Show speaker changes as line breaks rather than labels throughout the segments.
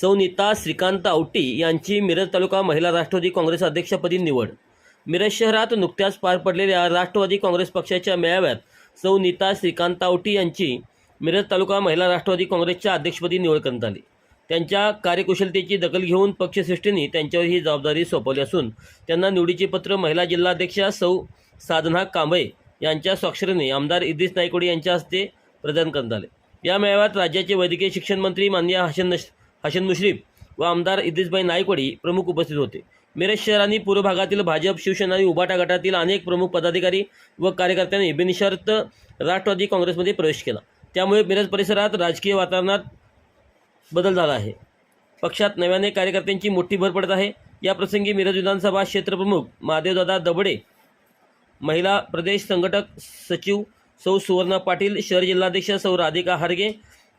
सौनिता श्रीकांत आवटी यांची मिरज तालुका महिला राष्ट्रवादी काँग्रेस अध्यक्षपदी निवड. मिरज शहरात नुकत्याच पार पडलेल्या राष्ट्रवादी काँग्रेस पक्षाच्या मेळाव्यात सौनिता श्रीकांत आवटी यांची मिरज तालुका महिला राष्ट्रवादी काँग्रेसच्या अध्यक्षपदी निवड करण्यात आली. त्यांच्या कार्यकुशलतेची दखल घेऊन पक्षश्रेष्ठींनी त्यांच्यावर ही जबाबदारी सोपवली असून त्यांना निवडीचे पत्र महिला जिल्हाध्यक्षा सौ साधना कांबळे यांच्या स्वाक्षरीने आमदार इद्रिस नायकोडे यांच्या हस्ते प्रदान करण्यात आले. या मेळाव्यात राज्याचे वैद्यकीय शिक्षण मंत्री माननीय हसन नश हसन मुश्रीफ व आमदार इद्रिसभाई नायकोडी प्रमुख उपस्थित होते. मिरज शहर आणि पूर्व भागातील भाजप शिवसेना आणि उबाटा गटातील अनेक प्रमुख पदाधिकारी व कार्यकर्त्यांनी बिनशर्त राष्ट्रवादी काँग्रेसमध्ये प्रवेश केला. त्यामुळे मिरज परिसरात राजकीय वातावरणात बदल झाला आहे. पक्षात नव्याने कार्यकर्त्यांची मोठी भर पडत आहे. या प्रसंगी मिरज विधानसभा क्षेत्रप्रमुख महादेवदादा दबडे महिला प्रदेश संघटक सचिव सौ सुवर्णा पाटील शहर जिल्हाध्यक्ष सौ राधिका हारगे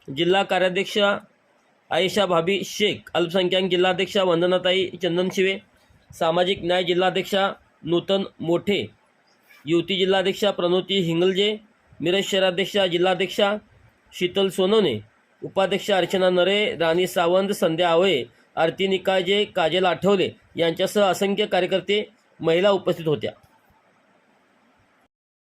जिल्हा कार्याध्यक्ष आयशा भाभी शेख अल्पसंख्याक जिल्हाध्यक्षा वंदनाताई चंदनशिवे सामाजिक न्याय जिल्हाध्यक्षा नूतन मोठे युवती जिल्हाध्यक्षा प्रणोती हिंगलजे मिरज शहराध्यक्षा जिल्हाध्यक्षा शीतल सोनवणे उपाध्यक्ष अर्चना नरे राणी सावंत संध्या आवळे आरती निकाजे काजल आठवले यांच्यासह असंख्य कार्यकर्ते महिला उपस्थित होत्या.